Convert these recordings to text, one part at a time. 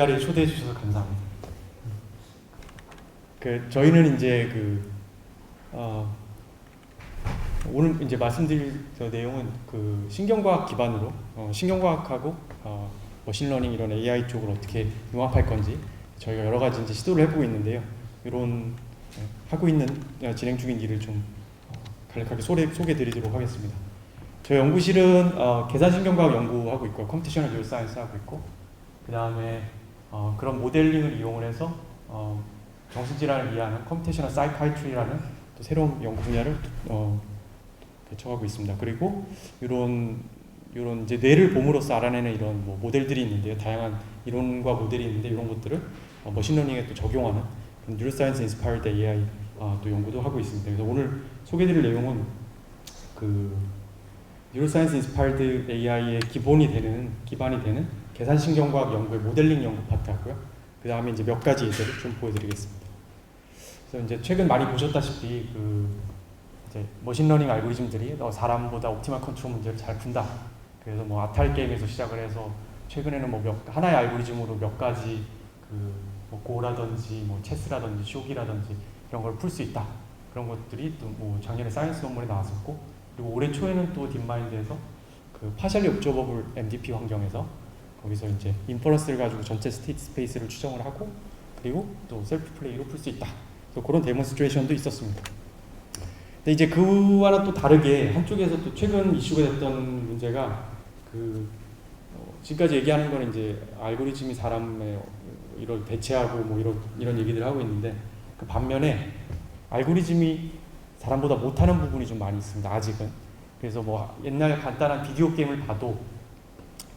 자리에 초대해 주셔서 감사합니다. 그 저희는 이제 그 어, 오늘 이제 말씀드릴 그 내용은 그 신경과학 기반으로 어, 신경과학하고 어, 머신러닝 이런 AI 쪽을 어떻게 융합할 건지 저희가 여러 가지 이제 시도를 해보고 있는데요. 이런 어, 하고 있는 어, 진행 중인 일을 좀 어, 간략하게 소개, 소개드리도록 하겠습니다. 저희 연구실은 어, 계산신경과학 연구하고 있고 컴퓨테이셔널 뉴로사이언스 하고 있고 그 다음에 어, 그런 모델링을 이용을 해서 어, 정신질환을 이해하는 컴퓨테이셔널 사이카이트리라는 또 새로운 연구 분야를 어, 개척하고 있습니다. 그리고 이런 이런 이제 뇌를 봄으로써 알아내는 이런 뭐 모델들이 있는데요. 다양한 이론과 모델이 있는데 이런 것들을 어, 머신러닝에 또 적용하는 그런 뉴로사이언스 인스파이어드 AI 아, 또 연구도 하고 있습니다. 그래서 오늘 소개드릴 내용은 그 뉴로사이언스 인스파이어드 AI의 기본이 되는 기반이 되는 계산신경과학 연구의 모델링 연구 파트 하고요. 그 다음에 이제 몇 가지 예제를 좀 보여드리겠습니다. 그래서 이제 최근 많이 보셨다시피 그 이제 머신러닝 알고리즘들이 어, 사람보다 옵티멀 컨트롤 문제를 잘 푼다. 그래서 뭐 아탈 게임에서 시작을 해서 최근에는 뭐 몇 하나의 알고리즘으로 몇 가지 그 뭐 고라든지 뭐 체스라든지 쇼기라든지 이런 걸 풀 수 있다. 그런 것들이 또 뭐 작년에 사이언스 논문에 나왔었고 그리고 올해 초에는 또 딥마인드에서 그 파셜리 옵저버블 MDP 환경에서 거기서 이제 인퍼런스를 가지고 전체 스테이트 스페이스를 추정을 하고 그리고 또 셀프 플레이로 풀 수 있다. 그래서 그런 데몬스트레이션도 있었습니다. 근데 이제 그와는 또 다르게 한쪽에서 또 최근 이슈가 됐던 문제가 그 어, 지금까지 얘기하는 거는 이제 알고리즘이 사람의 이걸 대체하고 뭐 이런 이런 얘기들 하고 있는데 그 반면에 알고리즘이 사람보다 못하는 부분이 좀 많이 있습니다. 아직은. 그래서 뭐 옛날 간단한 비디오 게임을 봐도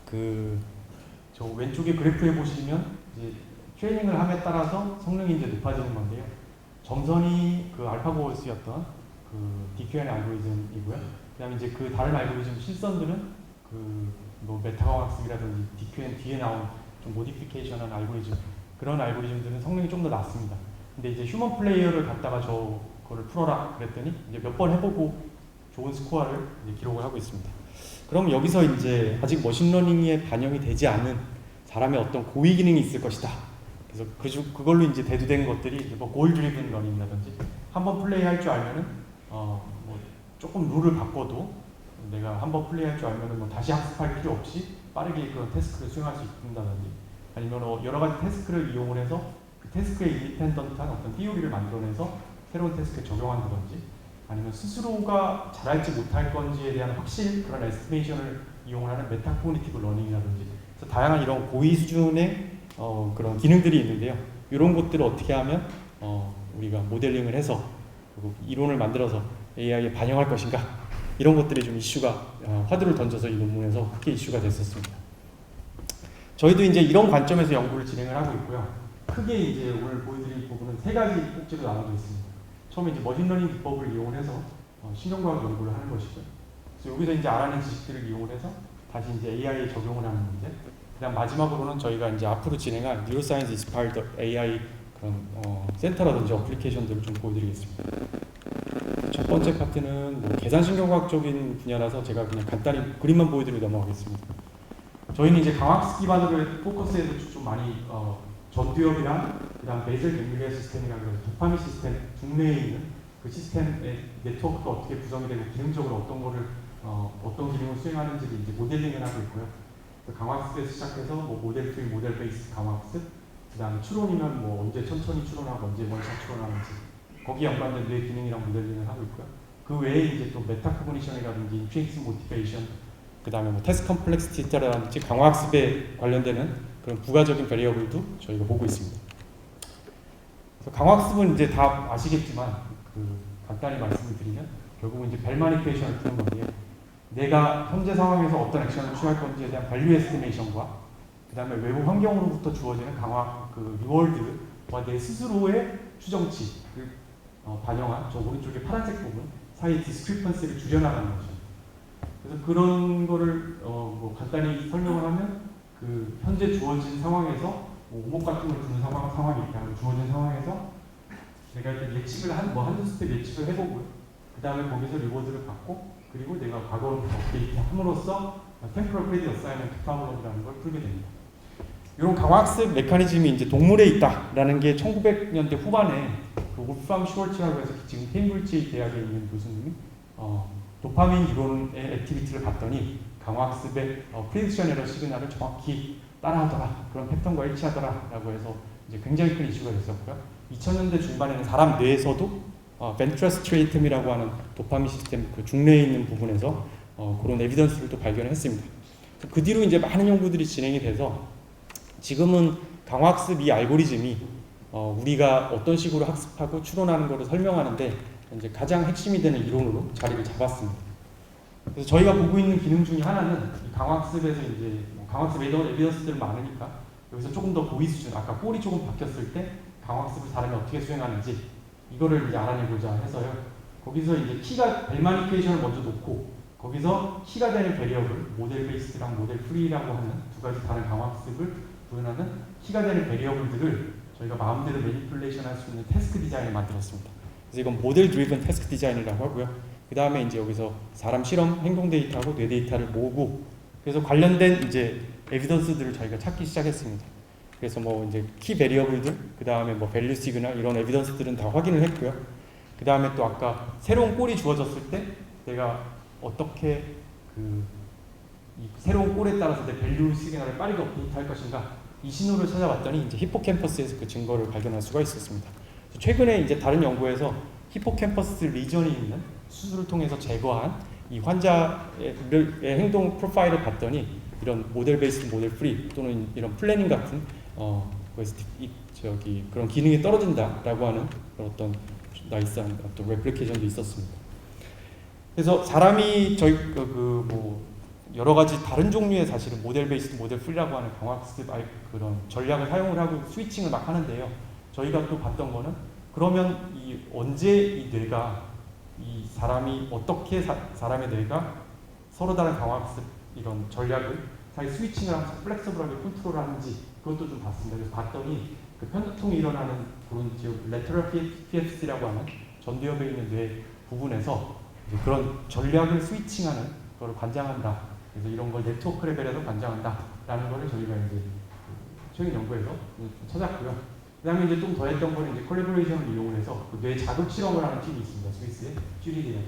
그 저 왼쪽에 그래프에 보시면 이제 트레이닝을 함에 따라서 성능이 이제 높아지는 건데요. 점선이 그 알파고스였던 그 DQN 알고리즘이고요. 그다음에 이제 그 다른 알고리즘 실선들은 그 뭐 메타과학습이라든지 DQN 뒤에 나온 좀 모디피케이션한 알고리즘 그런 알고리즘들은 성능이 좀 더 낮습니다. 근데 이제 휴먼 플레이어를 갖다가 저 거를 풀어라 그랬더니 이제 몇 번 해보고 좋은 스코어를 기록을 하고 있습니다. 그럼 여기서 이제 아직 머신러닝에 반영이 되지 않은 사람의 어떤 고위 기능이 있을 것이다. 그래서 그 중- 그걸로 이제 대두된 것들이 뭐 골 드리븐 러닝이라든지 한번 플레이할 줄 알면은 어 뭐 조금 룰을 바꿔도 내가 한번 플레이할 줄 알면은 뭐 다시 학습할 필요 없이 빠르게 그런 태스크를 수행할 수 있다든지 아니면 어 여러 가지 태스크를 이용을 해서 그 태스크에 인디펜던트한 어떤 티오리를 만들어내서 새로운 태스크에 적용한다든지 아니면 스스로가 잘할지 못할 건지에 대한 확실 그런 에스티메이션을 이용하는 메타코그니티브 러닝이라든지 다양한 이런 고위 수준의 어, 그런 기능들이 있는데요. 이런 것들을 어떻게 하면 어, 우리가 모델링을 해서 이론을 만들어서 AI에 반영할 것인가 이런 것들이 좀 이슈가 어, 화두를 던져서 이 논문에서 크게 이슈가 됐었습니다. 저희도 이제 이런 관점에서 연구를 진행을 하고 있고요. 크게 이제 오늘 보여드릴 부분은 세 가지 꼭지로 나눠져 있습니다. 처음에 이제 머신러닝 기법을 이용해서 어, 신경과학 연구를 하는 것이고요. 그래서 여기서 이제 알아낸 지식들을 이용해서 다시 이제 AI에 적용을 하는 문제. 그다음 마지막으로는 저희가 이제 앞으로 진행할 뉴로사이언스 인스파이드 AI 그런 어, 센터라든지 어플리케이션들을 좀 보여드리겠습니다. 첫 번째 파트는 뭐 계산신경과학적인 분야라서 제가 그냥 간단히 그림만 보여드리고 넘어가겠습니다. 저희는 이제 강학습 기반으로 포커스해서 좀 많이 어, 전두엽이랑 그 다음 베이슬 갱글리아 시스템이랑 그래서 도파민 시스템 국내에 있는 그 시스템의 네트워크가 어떻게 구성이 되고 기능적으로 어떤 거를 어, 어떤 기능을 수행하는지를 이제 모델링을 하고 있고요. 그 강학습에서 시작해서 뭐 모델 트윈, 모델 베이스 강학습, 그 다음에 추론이면 뭐 언제 천천히 추론하고 언제 먼저 추론하는지 거기에 연관된 뇌 기능이랑 모델링을 하고 있고요. 그 외에 이제 또 메타코그니션이라든지 인트윈스 모티베이션, 그 다음에 뭐 테스트 컴플렉시티라든지 강화학습에 관련되는 그런 부가적인 베리어블도 저희가 보고 있습니다. 그래서 강화학습은 이제 다 아시겠지만 그 간단히 말씀을 드리면 결국은 이제 벨마니페이션을 푸는 건데요. 내가 현재 상황에서 어떤 액션을 취할 건지에 대한 밸류 에스티메이션과 그 다음에 외부 환경으로부터 주어지는 강화 그 리월드와 내 스스로의 추정치를 어, 반영한 저 오른쪽에 파란색 부분 사이 디스크리펀시를 줄여나가는 거죠. 그래서 그런 거를 어, 뭐 간단히 설명을 하면 그 현재 주어진 상황에서 뭐 오목 같은 걸 두는 상황, 상황이 있다. 주어진 상황에서 내가 일단 예측을 한, 뭐 한두 스텝 예측을 해보고요. 그 다음에 거기서 리워드를 받고 그리고 내가 과거로 업데이트 함으로써 템포럴 크레딧 어사이먼트 프로블럼이라는 걸 풀게 됩니다. 이런 강화학습 메커니즘이 이제 동물에 있다라는 게 1900년대 후반에 그 울프함 슈월츠라고 해서 지금 케임브리지 대학에 있는 교수님이 어, 도파민 이론의 액티비티를 봤더니 강화학습의 어, 프리딕션 에러 시그널을 정확히 따라하더라 그런 패턴과 일치하더라 라고 해서 이제 굉장히 큰 이슈가 됐었고요. 2000년대 중반에는 사람 뇌에서도 어, 벤트러스트레이텀이라고 하는 도파민 시스템 그 중뇌에 있는 부분에서 어, 그런 에비던스를 또 발견했습니다. 그 뒤로 이제 많은 연구들이 진행이 돼서 지금은 강화학습 이 알고리즘이 어, 우리가 어떤 식으로 학습하고 추론하는 것을 설명하는데 이제 가장 핵심이 되는 이론으로 자리를 잡았습니다. 그래서 저희가 보고 있는 기능 중에 하나는 이 강화학습에서 이제 뭐 강화학습 에더 에비던스들 많으니까 여기서 조금 더 고위 수준 아까 꼴이 조금 바뀌었을 때 강화학습을 사람이 어떻게 수행하는지 이거를 이제 알아내고자 해서요. 거기서 이제 키가 벨마니케이션을 먼저 놓고 거기서 키가 되는 베리어블 모델 베이스랑 모델 프리라고 하는 두 가지 다른 강화학습을 구현하는 키가 되는 베리어블들을 저희가 마음대로 매니플레이션 할 수 있는 태스크 디자인을 만들었습니다. 그래서 이건 모델 드리븐 태스크 디자인이라고 하고요. 그 다음에 이제 여기서 사람 실험 행동 데이터하고 뇌 데이터를 모으고 그래서 관련된 이제 에비던스들을 저희가 찾기 시작했습니다. 그래서 뭐 이제 키 베리어블들, 그 다음에 뭐 밸류 시그널 이런 에비던스들은 다 확인을 했고요. 그 다음에 또 아까 새로운 꼴이 주어졌을 때 내가 어떻게 그이 새로운 꼴에 따라서 내 밸류 시그널을 빠르게 업데이트할 것인가 이 신호를 찾아봤더니 이제 히포캠퍼스에서 그 증거를 발견할 수가 있었습니다. 최근에 이제 다른 연구에서 히포캠퍼스 리전이 있는 수술을 통해서 제거한 이 환자의 행동 프로파일을 봤더니 이런 모델 베이스 모델 프리 또는 이런 플래닝 같은 어 그래서 이 저기 그런 기능이 떨어진다라고 하는 그런 어떤 나이스한 어떤 레플리케이션도 있었습니다. 그래서 사람이 저희 그 뭐 여러 가지 다른 종류의 사실은 모델 베이스 모델 프리라고 하는 강화학습 알- 그런 전략을 사용을 하고 스위칭을 막 하는데요. 저희가 또 봤던 거는 그러면 이 언제 이 뇌가 이 사람이 어떻게 사, 사람의 뇌가 서로 다른 강화학습 이런 전략을 자기 스위칭을 하면서 플렉서블하게 컨트롤하는지 그것도 좀 봤습니다. 그래서 봤더니 그 편두통이 일어나는 그런 지역 레터럴 PFC라고 하는 전두엽에 있는 뇌 부분에서 그런 전략을 스위칭하는 그걸 관장한다. 그래서 이런 걸 네트워크 레벨에서 관장한다라는 거를 저희가 이제 그 최근 연구에서 찾았고요. 그 다음에 이제 좀 더 했던 거는 이제 콜라보레이션을 이용해서 그 뇌 자극 실험을 하는 팀이 있습니다. 스위스에 쥐리디에서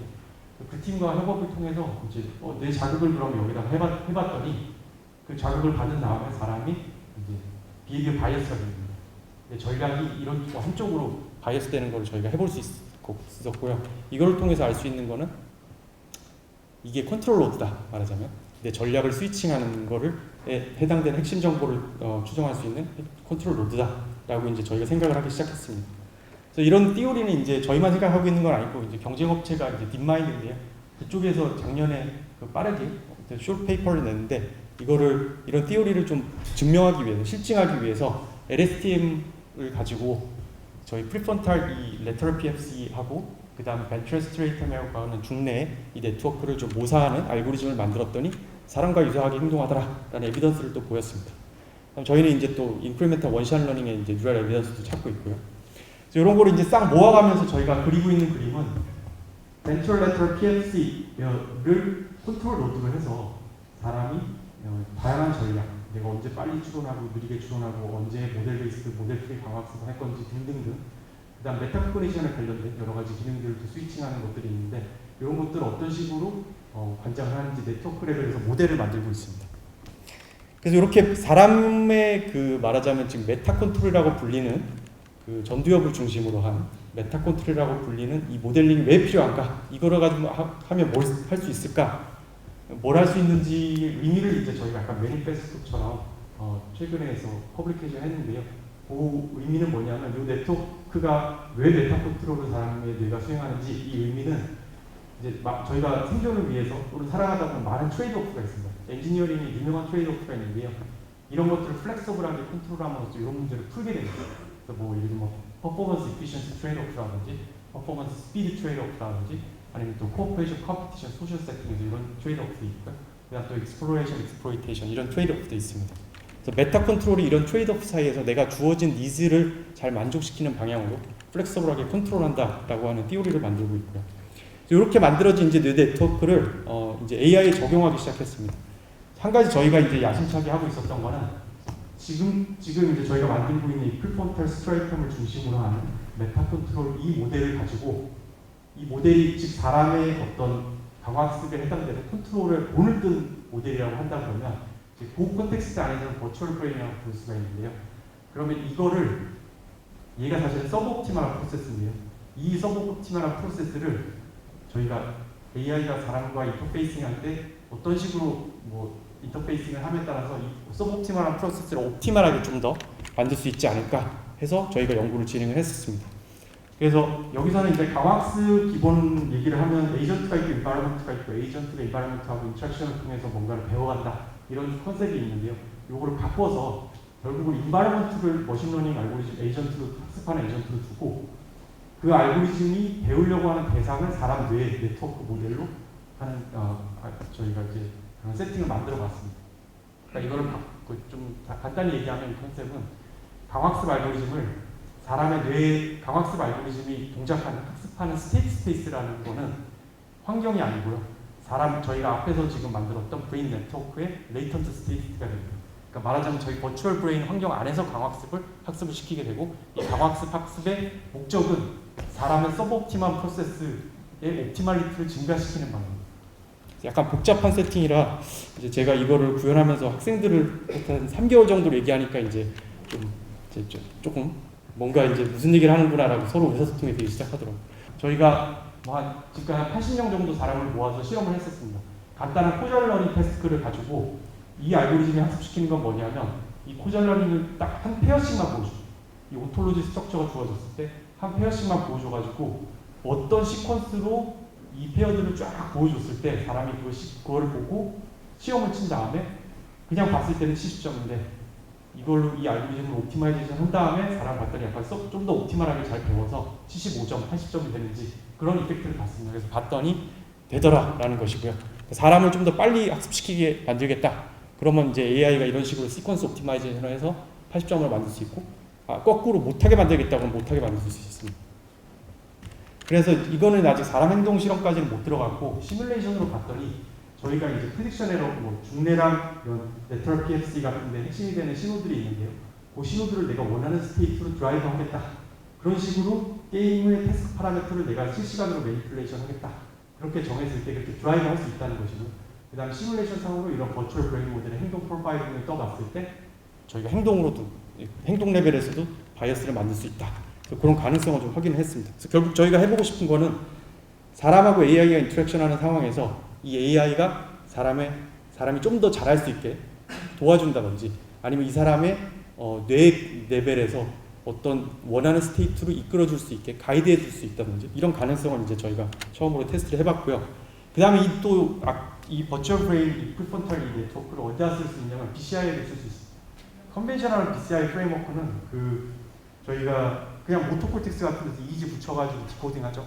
그 팀과 협업을 통해서 이제 어, 뇌 자극을 그럼 여기다 해봤, 해봤더니 그 자극을 받은 다음에 사람이 이제 비हे비어 바이어스가 됩니다. 전략이 이런 뭐 한쪽으로 바이어스 되는 걸 저희가 해볼 수 있- 있었고요. 이걸 통해서 알 수 있는 거는 이게 컨트롤 로드다 말하자면 내 전략을 스위칭하는 거를 에 해당되는 핵심 정보를 어, 추정할 수 있는 컨트롤 로드다 라고 이제 저희가 생각을 하기 시작했습니다. 그래서 이런 띠오리는 이제 저희만 생각하고 있는 건 아니고 이제 경쟁업체가 이제 딥마인드인데요. 그쪽에서 작년에 그 빠르게 숏 페이퍼를 냈는데 이거를 이런 띠오리를 좀 증명하기 위해서 실증하기 위해서 LSTM을 가지고 저희 프리펀탈 이 레터럴 PFC하고 그 다음에 벤트레스트레이터라고 하는 중뇌의 이 네트워크를 좀 모사하는 알고리즘을 만들었더니 사람과 유사하게 행동하더라라는 에비던스를 또 보였습니다. 저희는 이제 또 인크리멘탈 원샷 러닝의 이제 뉴럴 에비던스도 찾고 있고요. 그래서 이런 거를 이제 싹 모아가면서 저희가 그리고 있는 그림은 벤트럴 레터럴 PFC를 컨트롤 로드로 해서 사람이 어, 다양한 전략, 내가 언제 빨리 추론하고 느리게 추론하고 언제 모델 베이스, 모델 프리 강학습을 할 건지 등등등 그다음 메타코그니션에 관련된 여러 가지 기능들을 또 스위칭하는 것들이 있는데 이런 것들을 어떤 식으로 어, 관장을 하는지 네트워크 레벨에서 모델을 만들고 있습니다. 그래서 이렇게 사람의 그 말하자면 지금 메타 컨트롤이라고 불리는 그 전두엽을 중심으로 한 메타 컨트롤이라고 불리는 이 모델링이 왜 필요한가? 이거를 가지고 하, 하면 뭘 할 수 있을까? 뭘 할 수 있는지 의미를 이제 저희가 약간 매니페스토처럼 어, 최근에서 퍼블리케이션 했는데요. 그 의미는 뭐냐면 이 네트워크가 왜 메타 컨트롤을 사람의 뇌가 수행하는지 이 의미는 이제 막 저희가 생존을 위해서 또는 살아가다 보면 많은 트레이드오프가 있습니다. 엔지니어링에 유명한 트레이드오프가 있는데요. 이런 것들을 플렉서블하게 컨트롤함으로써 이런 문제를 풀게 됩니다. 그래서 뭐 예를 들면 뭐 퍼포먼스 이피션시 트레이드오프라든지 퍼포먼스 스피드 트레이드오프라든지 아니면 또 코퍼레이션 컴피티션 소셜 세팅에서 이런 트레이드오프도 있고요. 그다음 또 익스플로레이션 익스플로이테이션 이런 트레이드오프도 있습니다. 그래서 메타 컨트롤이 이런 트레이드오프 사이에서 내가 주어진 니즈를 잘 만족시키는 방향으로 플렉서블하게 컨트롤한다라고 하는 띠오리를 만들고 있고요. 이렇게 만들어진 이제 뇌 네트워크를 어 이제 AI에 적용하기 시작했습니다. 한 가지 저희가 이제 야심차게 하고 있었던 거는 지금 지금 이제 저희가 만들고 있는 이 프리폰탈 스트라이텀을 중심으로 하는 메타 컨트롤 이 모델을 가지고 이 모델이 즉 사람의 어떤 강화학습에 해당되는 컨트롤을 본을 뜬 모델이라고 한다 그러면 이제 그 컨텍스트 안에서는 버추얼 브레인이라고 부를 수가 있는데요. 그러면 이거를 얘가 사실은 서브옵티멀한 프로세스인데요. 이 서브옵티멀한 프로세스를 저희가 AI가 사람과 인터페이싱 할 때 어떤 식으로 뭐 인터페이싱을 함에 따라서 이 서브옵티멀한 프로세스를 옵티멀하게 좀 더 만들 수 있지 않을까 해서 저희가 연구를 진행을 했었습니다. 그래서 여기서는 이제 강학습 기본 얘기를 하면 에이전트가 있고 인바이러먼트가 있고 에이전트가 인바이러먼트하고 인터랙션을 통해서 뭔가를 배워간다 이런 컨셉이 있는데요. 요거를 바꿔서 결국은 인바이러먼트를 머신러닝 알고리즘 에이전트로 학습하는 에이전트로 두고 그 알고리즘이 배우려고 하는 대상을 사람 뇌 네트워크 모델로 하는 어, 아, 저희가 이제 그런 세팅을 만들어 봤습니다. 그러니까 이거를 다- 간단히 얘기하면 이 컨셉은 강학습 알고리즘을 사람의 뇌 강학습 알고리즘이 동작하는 학습하는 스테이트 스페이스라는 거는 환경이 아니고요. 사람 저희가 앞에서 지금 만들었던 브레인 네트워크의 레이턴트 스테이트가 됩니다. 그러니까 말하자면 저희 버추얼 브레인 환경 안에서 강학습을 학습을 시키게 되고 이 강학습 학습의 목적은 사람의 서브옵티멀 프로세스의 옵티멀리티를 증가시키는 방향입니다. 약간 복잡한 세팅이라 이제 제가 이거를 구현하면서 학생들을 한 3개월 정도 얘기하니까 이제 좀 이제 좀- 조금 뭔가 이제 무슨 얘기를 하는구나라고 서로 의사소통이 되기 시작하더라고요. 저희가 뭐한 지금 한 80명 정도 사람을 모아서 실험을 했었습니다. 간단한 코절 러닝 태스크를 가지고 이 알고리즘을 학습시키는 건 뭐냐면 이 코절 러닝을 딱 한 페어씩만 보여줘. 이 오톨로지 스트럭처가 주어졌을 때 한 페어씩만 보여줘가지고 어떤 시퀀스로 이 페어들을 쫙 보여줬을 때 사람이 그거를 보고 시험을 친 다음에 그냥 봤을 때는 70점인데 이걸로 이 알고리즘을 옵티마이제이션 한 다음에 사람 봤더니 약간 좀 더 옵티멀하게 잘 배워서 75점, 80점이 되는지 그런 이펙트를 봤습니다. 그래서 봤더니 되더라라는 것이고요. 사람을 좀 더 빨리 학습시키게 만들겠다. 그러면 이제 AI가 이런 식으로 시퀀스 옵티마이제이션을 해서 80점을 만들 수 있고 아, 거꾸로 못하게 만들겠다 그러면 못하게 만들 수 있습니다. 그래서 이거는 아직 사람 행동 실험까지는 못 들어갔고 시뮬레이션으로 봤더니 저희가 이제 프리딕션 에러 뭐 이런 네트워크 PFC 같은 데 핵심이 되는 신호들이 있는데요. 그 신호들을 내가 원하는 스테이트로 드라이브 하겠다. 그런 식으로 게임의 태스크 파라미터를 내가 실시간으로 매니플레이션 하겠다. 그렇게 정했을 때 그렇게 드라이브 할 수 있다는 것이고 그 다음 시뮬레이션 상으로 이런 버추얼 브레인 모델의 행동 프로파일링을 떠봤을 때 저희가 행동으로도 행동 레벨에서도 바이어스를 만들 수 있다. 그런 가능성을 좀 확인을 했습니다. 그래서 결국 저희가 해보고 싶은 거는 사람하고 AI가 인터랙션하는 상황에서 이 AI가 사람의 사람이 좀 더 잘할 수 있게 도와준다든지 아니면 이 사람의 어, 뇌 레벨에서 어떤 원하는 스테이트로 이끌어줄 수 있게 가이드해 줄 수 있다든지 이런 가능성을 이제 저희가 처음으로 테스트를 해봤고요. 그 다음에 이또이 버추얼 브레인 이 프리폰탈 이 네트워크를 어디다 쓸 수 있냐면 BCI에도 쓸 수 있습니다. 컨벤셔널 BCI 프레임워크는 그 저희가 그냥 모토콜텍스 같은 데서 이지 붙여가지고 디코딩하죠.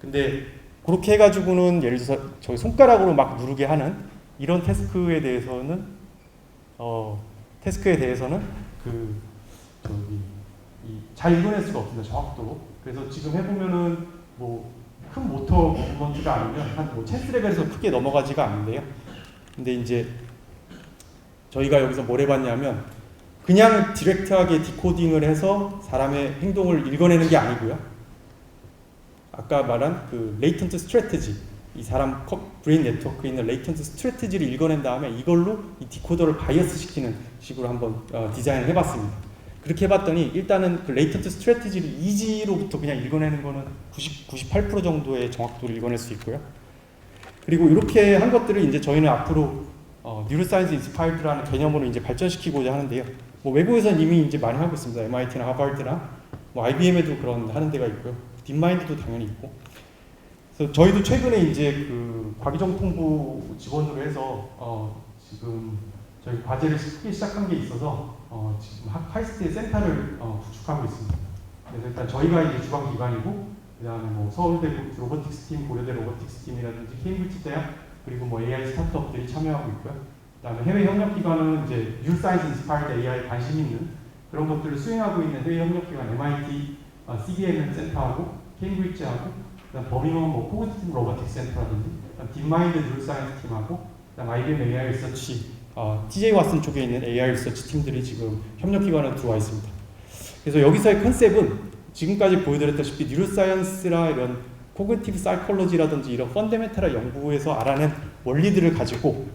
근데 그렇게 해가지고는 예를 들어서 저희 손가락으로 막 누르게 하는 이런 태스크에 대해서는 어 태스크에 대해서는 그 저기 이잘 읽어낼 수가 없습니다 정확도로. 그래서 지금 해보면은 뭐 큰 모터 무브먼트가 아니면 한뭐 체스 레벨에서 크게 넘어가지가 않는데요. 근데 이제 저희가 여기서 뭘 해봤냐면 그냥 디렉트하게 디코딩을 해서 사람의 행동을 읽어내는 게 아니고요. 아까 말한 그 레이턴트 스트래티지 이 사람 컴- 브레인 네트워크에 있는 레이턴트 스트래티지를 읽어낸 다음에 이걸로 이 디코더를 바이어스 시키는 식으로 한번 어, 디자인을 해봤습니다. 그렇게 해봤더니 일단은 그 레이턴트 스트래티지를 이지로부터 그냥 읽어내는 거는 90, 98% 정도의 정확도를 읽어낼 수 있고요. 그리고 이렇게 한 것들을 이제 저희는 앞으로 어, 뉴로사이언스 인스파이드라는 개념으로 이제 발전시키고자 하는데요. 뭐 외국에서는 이미 이제 많이 하고 있습니다. MIT나 하버드나 뭐 IBM에도 그런 하는 데가 있고요. 딥마인드도 당연히 있고. 그래서 저희도 최근에 이제 그 과기정통부 지원으로 해서 어, 지금 저희 과제를 크게 시작한 게 있어서 어, 지금 하- 카이스트의 센터를 어, 구축하고 있습니다. 그래서 일단 저희가 이제 주관 기관이고 그다음에 뭐 서울대 로보틱스 팀, 고려대 로보틱스 팀이라든지 케임브리지 대학 그리고 뭐 AI 스타트업들이 참여하고 있고요. 그다음에 해외 협력 기관은 이제 뉴 사이언스 인스파이드 AI 관심 있는 그런 것들을 수행하고 있는 해외 협력 기관 MIT, 어, CBM 센터하고 케임브리지하고 그다음 버밍엄 뭐 코그니티브 로보틱스 센터라든지 그다음 딥마인드 뉴 사이언스 팀하고 그다음 IBM AI 리서치 아, TJ 왓슨 쪽에 있는 AI 리서치 팀들이 지금 협력 기관에 들어와 있습니다. 그래서 여기서의 컨셉은 지금까지 보여드렸다시피 뉴로사이언스라 이런 코그니티브 사이콜로지라든지 이런 펀더멘탈한 연구에서 알아낸 원리들을 가지고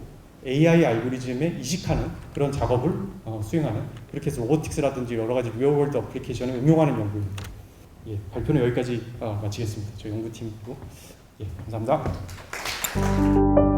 AI 알고리즘에 이식하는 그런 작업을 어, 수행하는 그렇게 해서 로보틱스라든지 여러 가지 리얼월드 어플리케이션을 응용하는 연구입니다. 예, 발표는 여기까지 어, 마치겠습니다. 저희 연구팀이고 예, 감사합니다.